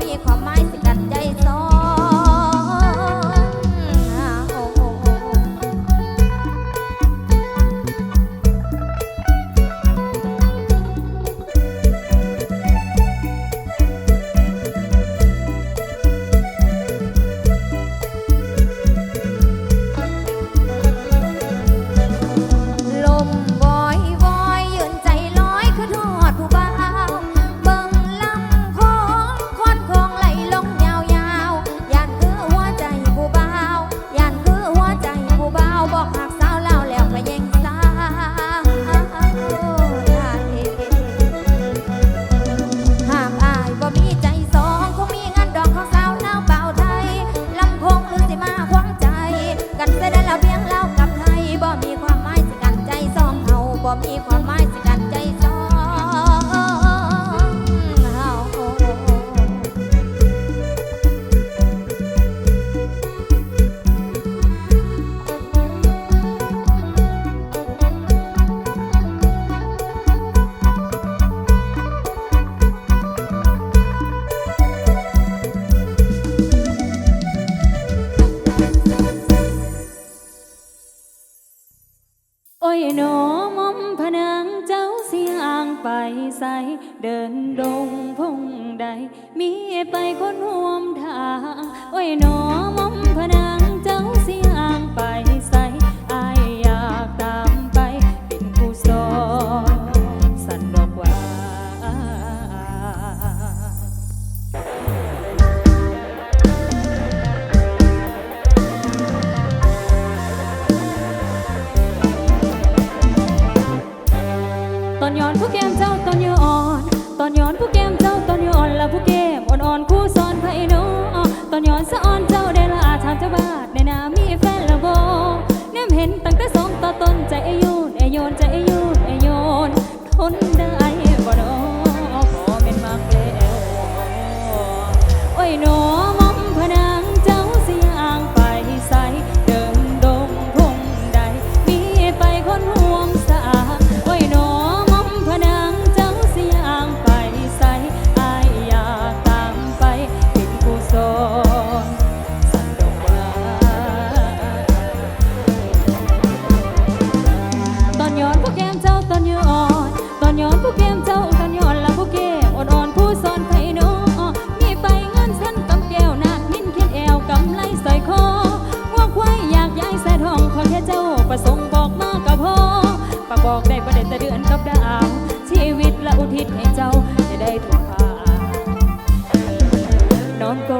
มีความ อยหนอมอมผนังเจ้าเสียงอ่างไปใสเดินดงพุ่งใด มีไปคนห่วมทาง โอ้ยหนอมอมผนังเจ้าเสียงอ่างไป ประสงค์บอกมากกับพ่อปากบอกได้ประเด็นแต่เดือนกับดาว ชีวิตและอุทิศให้เจ้าจะได้ถูกพานอนก็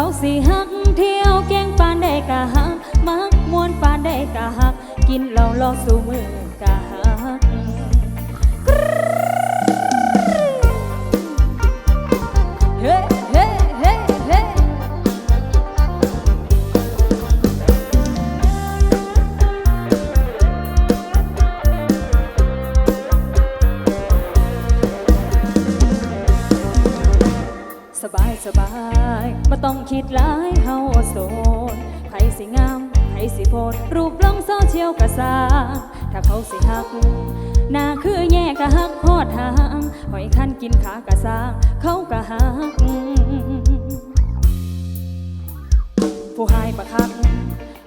เขาสิหักเที่ยวแกงปานได้กะหักมักมวนปานได้กะหัก กินเหล้าลอสู่มือ บายบ่ต้องคิดหลายเฮาโสดไผสิงามไผสิโพดรูปลงโซเชียลกะสาถ้าเขาสิหักหน้าคือแย่กะหักโพอดทางหอยคันกินขากะสางเขากะหัก ผู้หายประคัก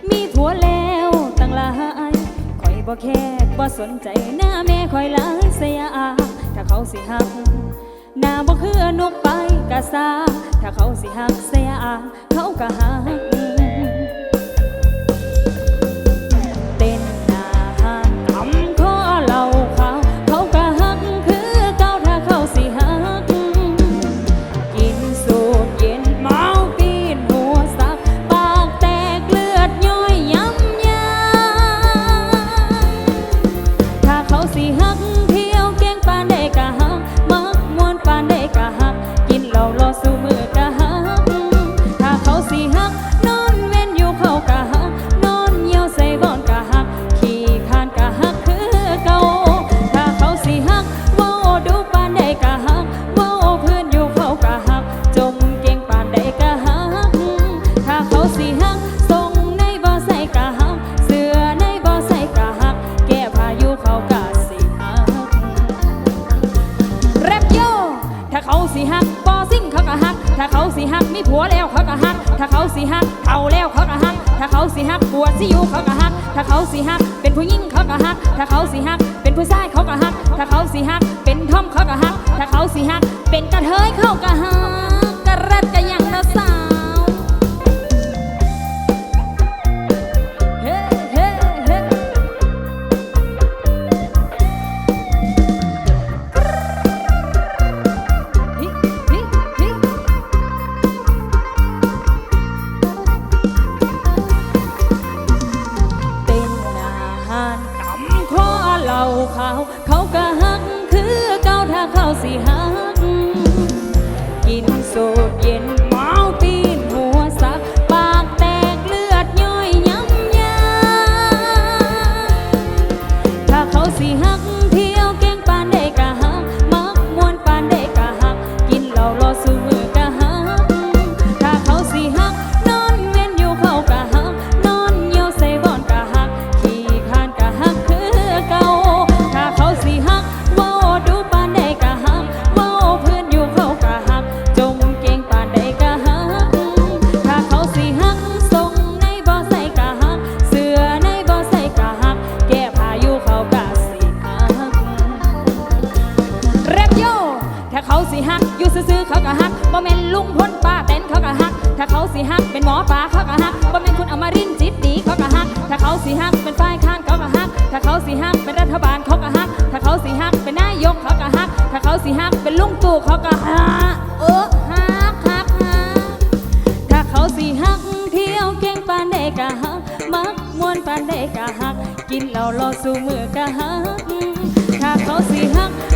มีผัวแล้วตั้งหลายคอยบ่แค่บ่สนใจหน้าแม่คอยหลายเสียอาถ้าเขาสิหักหน้าบ่คือนกไป กะสาถ้าเขาสิหักเสียอ่าเขาก็หัก หักบอซิ่งเขาก็หัก ถ้าเขาสิหักมีผัวแล้วเขาก็หัก ถ้าเขาสิหักเอาแล้วเขาก็หัก ถ้าเขาสิหักปวดสิอยู่เขาก็หัก ถ้าเขาสิหักเป็นผู้หญิงเขาก็หัก ถ้าเขาสิหักเป็นผู้ชายเขาก็หัก ถ้าเขาสิหักเป็นทอมเขาก็หัก ถ้าเขาสิหักเป็นกระเทยเขาก็หักกระรัดกระยังนะสา เขาสิหักอยู่ซื่อๆเขาก็หักบ่แม่นลุงพ้นป้าเต้นเขาก็หัก ถ้าเขาสิหักเป็นหมอปลาเขาก็หักบ่แม่นคุณอมรินจิตดีเขาก็หัก ถ้าเขาสิหักเป็นฝ่ายค้านเขาก็หัก ถ้าเขาสิหักเป็นรัฐบาลเขาก็หัก ถ้าเขาสิหักเป็นนายกเขาก็หัก ถ้าเขาสิหักเป็นลุงตู่เขาก็หักเออหักหักหักถ้าเขาสิหักเที่ยวเก่งปานได้กะหักมักมวนปานได้กะหัก กินเหล้ารอสู่มือกะหัก ถ้าเขาสิหักนอนเว้นอยู่เขากะหัก